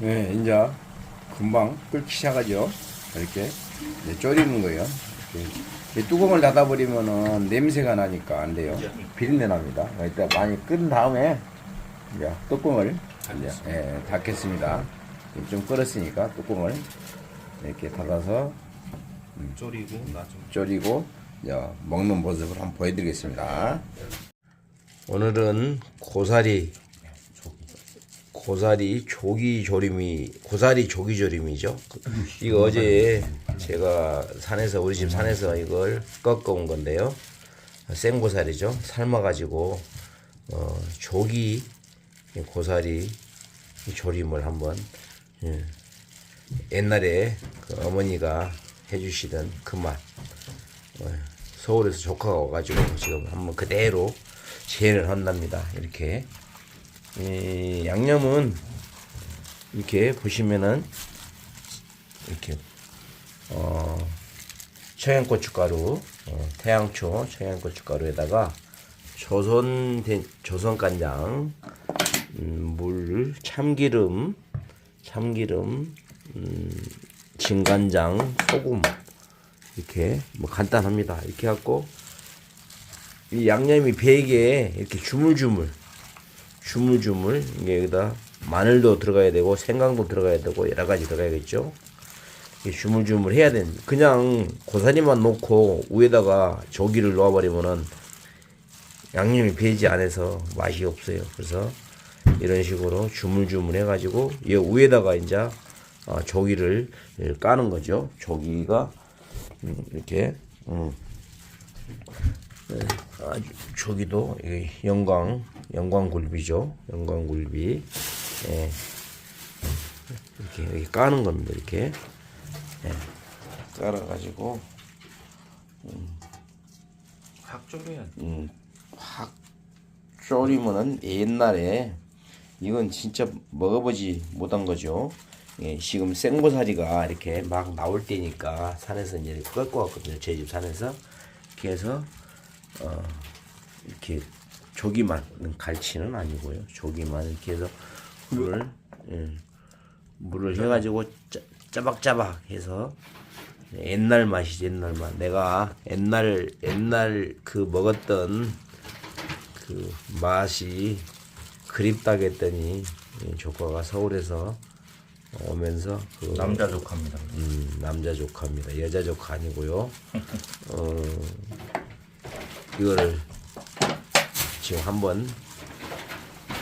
네, 이제 금방 끓기 시작하죠. 이렇게 이제 졸이는 거예요. 이렇게. 이 뚜껑을 닫아버리면은 냄새가 나니까 안 돼요. 비린내 납니다. 일단 많이 끓은 다음에 이제 뚜껑을 이제 예, 닫겠습니다. 좀 끓었으니까 뚜껑을 이렇게 닫아서 졸이고 나중 졸이고 이제 먹는 모습을 한번 보여드리겠습니다. 오늘은 고사리 고사리 조기 조림이 고사리 조기 조림이죠. 이거 어제 제가 산에서 우리 집 산에서 이걸 꺾어 온 건데요. 생고사리죠. 삶아 가지고 어, 조기 고사리 조림을 한번 예, 옛날에 그 어머니가 해주시던 그 맛. 어, 서울에서 조카가 와가지고 지금 한번 그대로 재현을 한답니다. 이렇게 이 양념은 이렇게 보시면은 이렇게 어 청양고춧가루, 어, 태양초 청양고춧가루에다가 조선 된 조선 간장, 음, 물, 참기름, 참기름, 음, 진간장, 소금 이렇게 뭐 간단합니다. 이렇게 갖고 이 양념이 배게 이렇게 주물주물 주물주물 이게 여기다 마늘도 들어가야 되고 생강도 들어가야 되고 여러 가지 들어가야겠죠. 주물주물 해야 되는 그냥 고사리만 놓고 위에다가 조기를 놓아버리면은 양념이 배지 않아서 맛이 없어요. 그래서 이런 식으로 주물주물 해가지고 이 위에다가 이제 어, 조기를 까는 거죠. 조기가 음, 이렇게 음. 네, 아주 조기도 영광 영광굴비죠. 영광굴비 예. 이렇게 이렇게 까는 겁니다. 이렇게 예. 깔아가지고 확 졸여야 돼. 음, 확 졸이면은 옛날에 이건 진짜 먹어보지 못한 거죠. 예, 지금 생고사리가 이렇게 막 나올 때니까 산에서 이제 꺾고 왔거든요. 제 집 산에서. 그래서 어, 이렇게 조기만 갈치는 아니고요. 조기만 이렇게 해서 물을 예, 물을 해가지고 짜, 짜박짜박 해서 옛날 맛이지 옛날 맛. 내가 옛날 옛날 그 먹었던 그 맛이 그립다겠더니 이 조카가 서울에서 오면서 그 남자 족합니다. 음, 남자 조카입니다. 여자 조카 아니고요. 어, 이거를 지금 한번 어,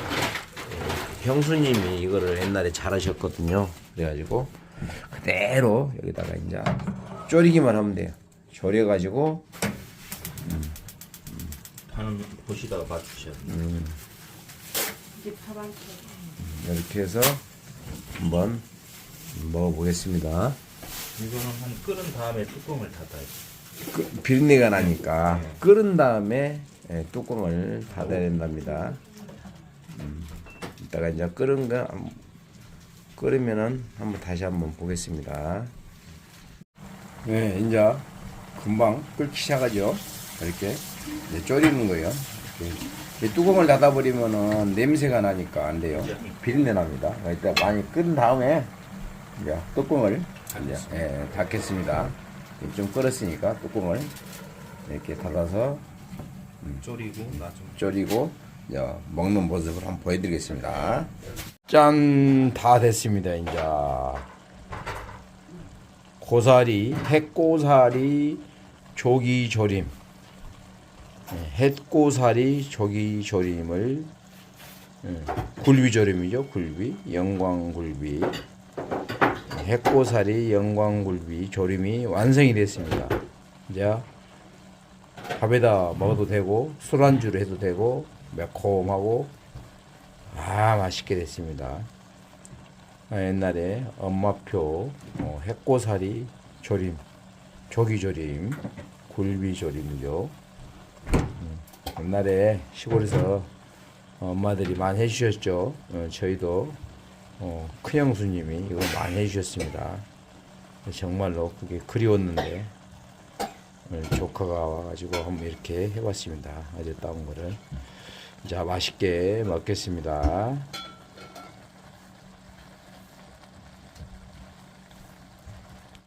형수님이 이거를 옛날에 잘하셨거든요. 그래가지고 그대로 여기다가 이제 졸이기만 하면 돼요. 졸여가지고 하는 보시다가 봐주셔야 돼. 이렇게 해서 한번 먹어보겠습니다. 이거는 한 끓은 다음에 뚜껑을 닫아야 돼. 그, 비린내가 나니까 끓은 다음에 예, 뚜껑을 닫아야 된답니다. 음, 이따가 이제 끓은 거 한- 끓으면은 한번 다시 한번 보겠습니다. 네, 이제 금방 끓기 시작하죠. 이렇게 이제 졸이는 거예요. 이렇게. 이 뚜껑을 닫아버리면은 냄새가 나니까 안 돼요. 비린내 납니다. 일단 많이 끓은 다음에 이제 뚜껑을 이제 예, 닫겠습니다. 좀 끓었으니까 뚜껑을 이렇게 닫아서 졸이고 나중 졸이고 이제 먹는 모습을 한번 보여드리겠습니다. 짠, 다 됐습니다. 이제 고사리, 햇고사리 조기 조림, 네, 햇고사리 조기 조림을 음, 굴비 조림이죠. 굴비, 영광굴비, 햇고사리 영광굴비 조림이 완성이 됐습니다. 이제 밥에다 먹어도 되고 술안주로 해도 되고 매콤하고 아 맛있게 됐습니다. 아, 옛날에 엄마표 어, 핵고사리 조림, 조기조림, 굴비조림이죠. 음, 옛날에 시골에서 엄마들이 많이 해주셨죠. 어, 저희도 어, 큰형수님이 이거 많이 해주셨습니다. 정말로 그게 그리웠는데 조카가 와가지고 한번 이렇게 해봤습니다. 어제 따온 거를. 자, 맛있게 먹겠습니다.